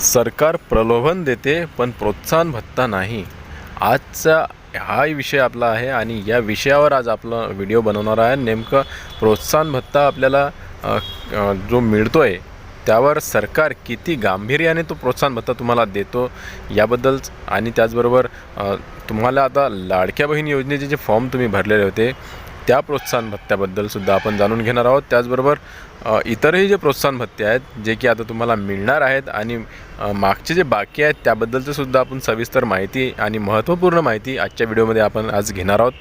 सरकार प्रलोभन देते पण प्रोत्साहन भत्ता नाही. आजचा हा विषय आपला आहे आणि या विषयावर आज आपला व्हिडिओ बनवणार आहे. नेमकं प्रोत्साहन भत्ता आपल्याला जो मिळतो आहे त्यावर सरकार किती गांभीर्याने तो प्रोत्साहन भत्ता तुम्हाला देतो याबद्दल आणि त्याचबरोबर तुम्हाला आता लाडक्या बहीण योजनेचे जे फॉर्म तुम्ही भरलेले होते त्या प्रोत्साहन भत्त्याबद्दल सुद्धा आपण जाणून घेणार आहोत. त्याचबरोबर इतरही जे प्रोत्साहन भत्ते आहेत जे की आता तुम्हाला मिळणार आहेत आणि मागचे जे बाकी आहेत त्याबद्दलचं सुद्धा आपण सविस्तर माहिती आणि महत्त्वपूर्ण माहिती आजच्या व्हिडिओमध्ये आपण आज घेणार आहोत.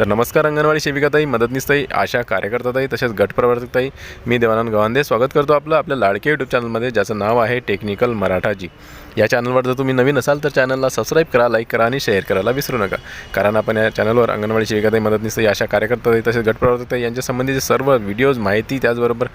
तर नमस्कार अंगणवाडी सेविकाताई मदतनीसताई आशा कार्यकर्ताताई तसेच गटप्रवर्तकताई मी देवानंद गवांदे. स्वागत करतो आपलं आपल्या लाडके यूट्यूब चॅनलमध्ये ज्याचं नाव आहे टेक्निकल मराठाजी. या चॅनलवर जर तुम्ही नवीन असाल तर चॅनलला सबस्क्राईब करा लाईक करा आणि शेअर करायला विसरू नका. कारण आपण या चॅनलवर अंगणवाडी सेविकाताई मदतनीसताई अशा कार्यकर्ताताई तसेच गटप्रवर्तकताई यांच्या संबंधीचे सर्व व्हिडिओज माहिती त्याचबरोबर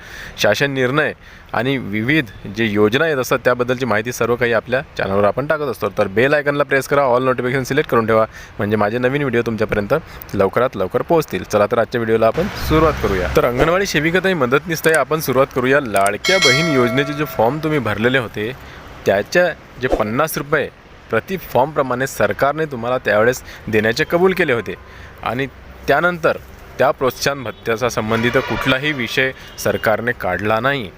शासन निर्णय आणि विविध जे योजना येत असतात त्याबद्दलची माहिती सर्व काही आपल्या चॅनलवर आपण टाकत असतो. तर बेल आयकनला प्रेस करा ऑल नोटिफिकेशन सिलेक्ट करून ठेवा म्हणजे माझे नवीन व्हिडिओ तुमच्यापर्यंत लवकरात लवकर पोहोचतील. चला तर आजच्या व्हिडिओला आपण सुरुवात करूया. तर अंगणवाडी सेविकाताई मदतनीसताई आपण सुरुवात करूया. लाडक्या बहीण योजनेचे जे फॉर्म तुम्ही भरलेले होते त्याच्या जे पन्नास रुपये प्रति फॉर्मप्रमाणे सरकारने तुम्हाला त्यावेळेस देण्याचे कबूल केले होते. आणि त्यानंतर त्या प्रोत्साहन भत्त्याचा संबंधित कुठलाही विषय सरकारने काढला नाही.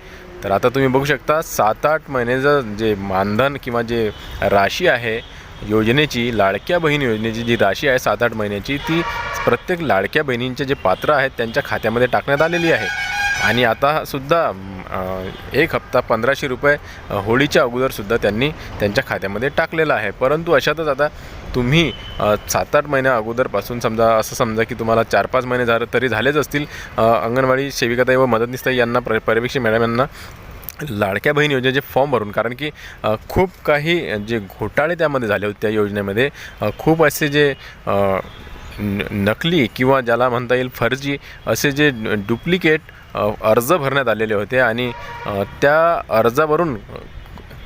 तर आता तुम्ही बघू शकता सात आठ महिन्याचं जे मानधन किंवा जे राशी आहे योजनेची लाडक्या बहीण योजनेची जी राशी आहे सात आठ महिन्याची ती प्रत्येक लाडक्या बहिणींचे जे पात्र आहेत त्यांच्या खात्यामध्ये टाकण्यात आलेली आहे. आणि आता सुद्धा एक हप्ता पंधराशे रुपये होळीच्या अगोदरसुद्धा त्यांनी त्यांच्या खात्यामध्ये टाकलेला आहे. परंतु अशातच आता तुम्ही सात आठ महिन्या अगोदरपासून समजा असं समजा की तुम्हाला चार पाच महिने झालं तरी झालेच असतील. अंगणवाडी सेविकाताई व मदतनीसताई यांना प्र पर्यवेक्षक मॅडम यांना लाडक्या बहीण योजनेचे फॉर्म भरून कारण की खूप काही जे घोटाळे त्यामध्ये झाले होते त्या योजनेमध्ये खूप असे जे नकली किंवा ज्याला म्हणता येईल फर्जी असे जे डुप्लिकेट अर्ज भरण्यात आलेले होते आणि त्या अर्जावरून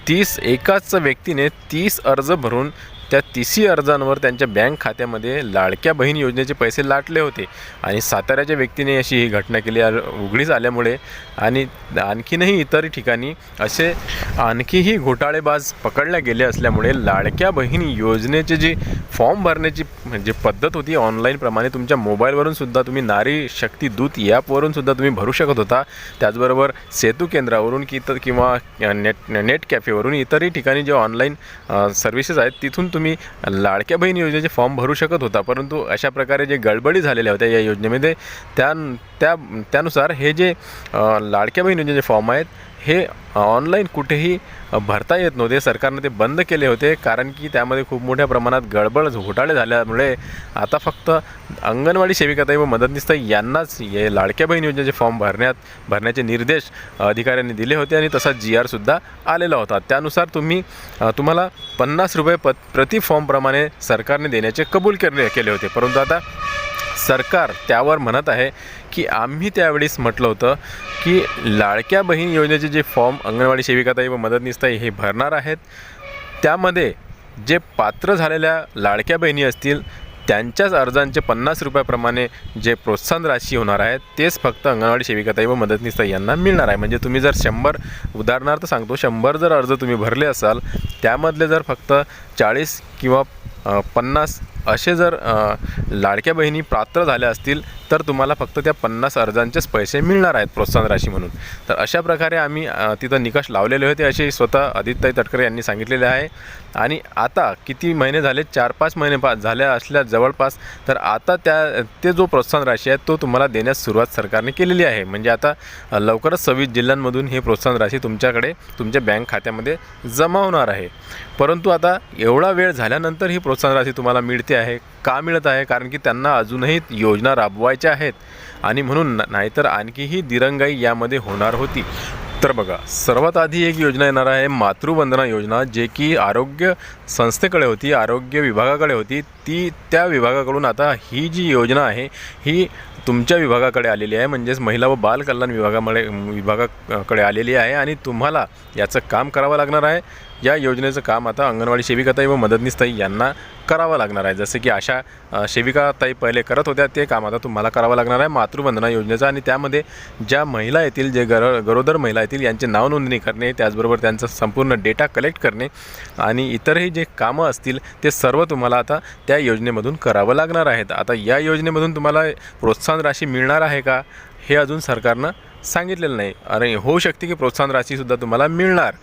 तीस एकाच व्यक्तीने तीस अर्ज भरून त्या तिसी अर्जांवर त्यांच्या बँक खात्यामध्ये लाडक्या बहीण योजनेचे पैसे लाटले होते. आणि साताऱ्याच्या व्यक्तीने अशी ही घटना केली. उघडीस आल्यामुळे आणि आणखीनही इतर ठिकाणी असे आणखीही घोटाळेबाज पकडल्या गेले असल्यामुळे लाडक्या बहीण योजनेचे जी फॉर्म भरण्याची जी पद्धत होती ऑनलाईनप्रमाणे तुमच्या मोबाईलवरून सुद्धा तुम्ही नारी शक्ती दूत ॲपवरून सुद्धा तुम्ही भरू शकत होता. त्याचबरोबर सेतू केंद्रावरून की तर किंवा नेट नेट कॅफेवरून इतरही ठिकाणी जे ऑनलाईन सर्व्हिसेस आहेत तिथून तुम्ही लाडक्या बहीण योजनेचे फॉर्म भरू शकत होता परंतु अशा प्रकारे जे गडबडी झालेल्या होत्या या योजनेमध्ये त्या त्या त्यानुसार हे जे लाडक्या बहीण योजनेचे फॉर्म आहेत हे ऑनलाईन कुठेही भरता येत नव्हते. सरकारने ते बंद केले होते कारण की त्यामध्ये खूप मोठ्या प्रमाणात गडबड घोटाळे झाल्यामुळे आता फक्त अंगणवाडी सेविकाताई व मदतनीसताई यांनाच हे लाडक्या बहीण योजनेचे फॉर्म भरण्यात भरण्याचे निर्देश अधिकाऱ्यांनी दिले होते आणि तसा जी आरसुद्धा आलेला होता. त्यानुसार तुम्ही तुम्हाला पन्नास रुपये प प्रति फॉर्मप्रमाणे सरकारने देण्याचे कबूल केले केले होते. परंतु आता सरकार त्यावर म्हणत आहे की आम्ही त्यावेळेस म्हटलं होतं की लाडक्या बहीण योजनेचे जे फॉर्म अंगणवाडी सेविकाताई व मदतनीसताई हे भरणार आहेत त्यामध्ये जे पात्र झालेल्या लाडक्या बहिणी असतील त्यांच्याच अर्जांचे पन्नास रुपयाप्रमाणे जे प्रोत्साहन राशी होणार आहे तेच फक्त अंगणवाडी सेविकाताई व मदतनीसताई यांना मिळणार आहे. म्हणजे तुम्ही जर शंभर उदाहरणार्थ सांगतो शंभर जर अर्ज तुम्ही भरले असाल त्यामधले जर फक्त चाळीस किंवा पन्नास असे जर लाडक्या बहिणी पात्र झाल्या असतील तर तुम्हाला फक्त त्या पन्नास अर्जांचेच पैसे मिळणार आहेत प्रोत्साहन राशी म्हणून. तर अशा प्रकारे आम्ही तिथं निकष लावलेले होते असे स्वतः आदित्यताई तटकरे यांनी सांगितलेले आहे. आणि आता किती महिने झाले? चार पाच महिने पा झाल्या असल्या जवळपास तर आता त्या ते जो प्रोत्साहन राशी आहे तो तुम्हाला देण्यास सुरुवात सरकारने केलेली आहे. म्हणजे आता लवकरच सव्वीस जिल्ह्यांमधून हे प्रोत्साहन राशी तुमच्याकडे तुमच्या बँक खात्यामध्ये जमा होणार आहे. परंतु आता एवढा वेळ झाल्यानंतर ही प्रोत्साहन राशी तुम्हाला मिळते आहे का मिळत आहे? कारण की त्यांना अजूनही योजना राबवायच्या आहेत. आणि म्हणून नाहीतर आणखीही दिरंगाई यामध्ये होणार होती. तर बघा सर्वात आधी एक योजना येणार आहे मातृवंदना योजना जे की आरोग्य संस्थेकडे होती आरोग्य विभागाकडे होती. ती त्या विभागाकडून आता ही जी योजना आहे ही तुमच्या विभागाकडे आलेली आहे. म्हणजेच महिला व बाल कल्याण विभागामुळे विभागाकडे आलेली आहे आणि तुम्हाला याचं काम करावं लागणार आहे. या योजनेचं काम आता अंगणवाडी सेविकाताई व मदतनीसताई यांना करावं लागणार आहे. जसं की अशा सेविकाताई पहिले करत होत्या ते काम आता तुम्हाला करावं लागणार आहे. मातृवंदना योजनेचं आणि त्यामध्ये ज्या महिला येतील जे गर गरोदर महिला येतील यांचे नाव नोंदणी करणे त्याचबरोबर त्यांचा संपूर्ण डेटा कलेक्ट करणे आणि इतरही जे कामं असतील ते सर्व तुम्हाला आता त्या योजनेमधून करावं लागणार आहेत. आता या योजनेमधून तुम्हाला प्रोत्साहन राशी मिळणार आहे का हे अजून सरकारनं सांगितलेलं नाही. आणि होऊ शकते की प्रोत्साहन राशीसुद्धा तुम्हाला मिळणार.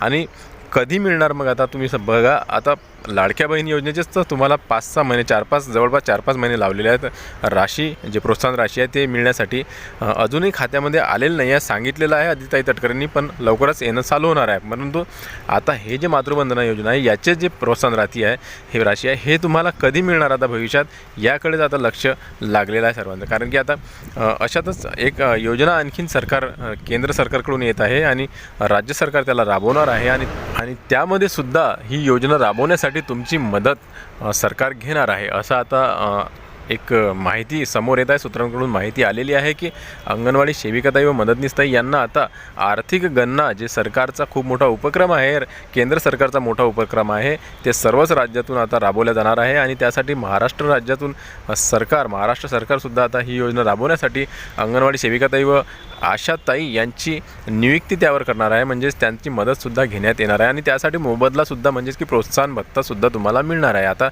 आणि कधी मिळणार मग आता तुम्ही बघा. आता लाडक्या बहीण योजनेचेच तर तुम्हाला पाच सहा महिने चार पाच जवळपास चार पाच महिने लावलेले आहेत. राशी जे प्रोत्साहन राशी आहे ते मिळण्यासाठी अजूनही खात्यामध्ये आलेलं नाही आहे सांगितलेलं आहे आदिताई तटकरेंनी पण लवकरच येणं चालू होणार आहे. परंतु आता हे जे मातृवंदना योजना आहे याचे जे प्रोत्साहन राशी आहे हे राशी आहे हे तुम्हाला कधी मिळणार आता भविष्यात? याकडेच आता लक्ष लागलेलं आहे सर्वांचं. कारण की आता अशातच एक योजना आणखीन सरकार केंद्र सरकारकडून येत आहे आणि राज्य सरकार त्याला राबवणार आहे आणि आणि त्यामध्ये सुद्धा ही योजना राबवण्यासाठी तुमची मदत सरकार घेणार आहे असं आता एक माहिती समोर येत आहे. सूत्रांकडून माहिती आलेली आहे की अंगणवाडी सेविकाताई व मदतनीसताई यांना आता आर्थिक गणना जे सरकारचा खूप मोठा उपक्रम आहे केंद्र सरकारचा मोठा उपक्रम आहे ते सर्वच राज्यातून आता राबवल्या जाणार आहे आणि त्यासाठी महाराष्ट्र राज्यातून सरकार महाराष्ट्र सरकारसुद्धा आता ही योजना राबवण्यासाठी अंगणवाडी सेविकाताई व आशाताई यांची नियुक्ती त्यावर करणार आहे. म्हणजेच त्यांची मदतसुद्धा घेण्यात येणार आहे आणि त्यासाठी मोबदलासुद्धा म्हणजेच की प्रोत्साहन भत्तासुद्धा तुम्हाला मिळणार आहे. आता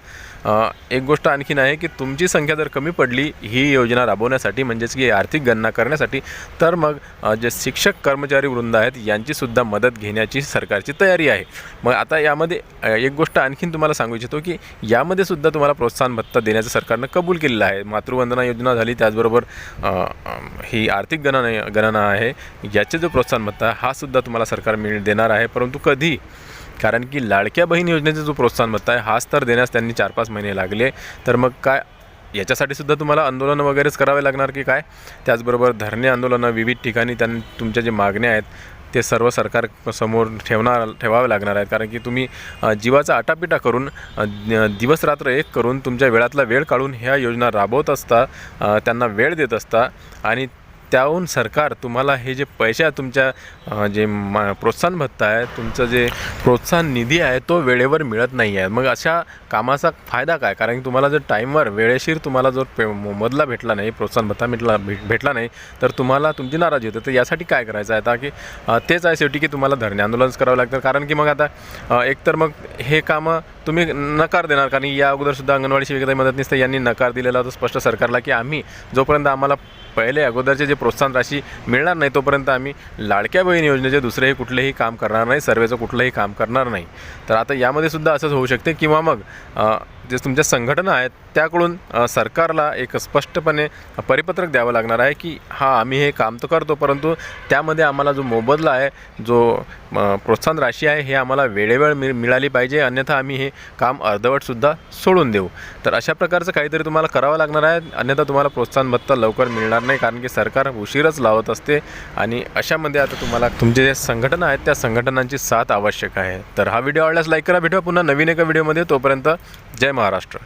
एक गोष्ट आणखीन आहे की तुमची संख्या संख्या जर कमी पडली ही योजना राबवण्यासाठी म्हणजेच की आर्थिक गणना करण्यासाठी तर मग जे शिक्षक कर्मचारी वृंद आहेत यांचीसुद्धा मदत घेण्याची सरकारची तयारी आहे. मग आता यामध्ये एक गोष्ट आणखीन तुम्हाला सांगू इच्छितो की यामध्ये सुद्धा तुम्हाला प्रोत्साहन भत्ता देण्याचं सरकारनं कबूल केलेलं आहे. मातृवंदना योजना झाली त्याचबरोबर ही आर्थिक गणना गणना आहे. याचे जो प्रोत्साहन भत्ता हा सुद्धा तुम्हाला सरकार मिळ देणार आहे. परंतु कधी? कारण की लाडक्या बहीण योजनेचा जो प्रोत्साहन भत्ता आहे हाच तर देण्यास त्यांनी चार पाच महिने लागले. तर मग काय याच्यासाठी सुद्धा तुम्हाला आंदोलन वगैरेच करावे लागणार की काय? त्याचबरोबर धरणे आंदोलनं विविध ठिकाणी त्यां तुमच्या जे मागण्या आहेत ते सर्व सरकार समोर ठेवणार ठेवावे लागणार आहेत. कारण की तुम्ही जीवाचा आटापिटा करून दिवसरात्र दिवस रात्र एक करून तुमच्या वेळातला वेळ काढून ह्या योजना राबवत असता त्यांना वेळ देत असता आणि त्याहून सरकार तुम्हाला हे जे पैसे तुमच्या जे प्रोत्साहन भत्ता आहे तुमचं जे प्रोत्साहन निधी आहे तो वेळेवर मिळत नाही आहे मग अशा कामाचा फायदा काय? कारण की तुम्हाला जर टाईमवर वेळेशीर तुम्हाला जर पे मोबदला भेटला नाही प्रोत्साहन भत्ता भेटला भेट भेटला नाही तर तुम्हाला तुमची नाराजी होते. तर यासाठी काय करायचं आहे? आता की तेच आहे शेवटी की तुम्हाला धरणे आंदोलनच करावं लागतं. कारण की मग आता एकतर मग हे कामं तुम्ही नकार देणार. कारण या अगोदरसुद्धा अंगणवाडी मदत मदतनीस यांनी नकार दिलेला होता स्पष्ट सरकारला की आम्ही जोपर्यंत आम्हाला पहिले अगोदरचे जे प्रोत्साहन राशी मिळणार नाही तोपर्यंत आम्ही लाडक्या बहीण योजनेचे दुसरेही कुठलेही काम करणार नाही सर्वेचं कुठलंही काम करणार नाही. तर आता यामध्ये सुद्धा असंच होऊ शकते किंवा मग जे तुमच्या संघटना आहेत त्याकडून सरकारला एक स्पष्टपणे परिपत्रक द्यावं लागणार आहे की हा आम्ही हे काम तर करतो परंतु त्यामध्ये आम्हाला जो मोबदला आहे जो प्रोत्साहन राशी आहे हे आम्हाला वेळेवेळ मिळ मिळाली पाहिजे अन्यथा आम्ही हे काम अर्धवटसुद्धा सोडून देऊ. तर अशा प्रकारचं काहीतरी तुम्हाला करावं लागणार आहे अन्यथा तुम्हाला प्रोत्साहन भत्ता लवकर मिळणार नाही कारण की सरकार उशीरच लावत असते आणि अशामध्ये आता तुम्हाला तुमचे जे संघटना आहेत त्या संघटनांची साथ आवश्यक आहे. तर हा व्हिडिओ आवडल्यास लाईक करा भेटूया पुन्हा नवीन एका व्हिडिओमध्ये. तोपर्यंत जय महाराष्ट्र.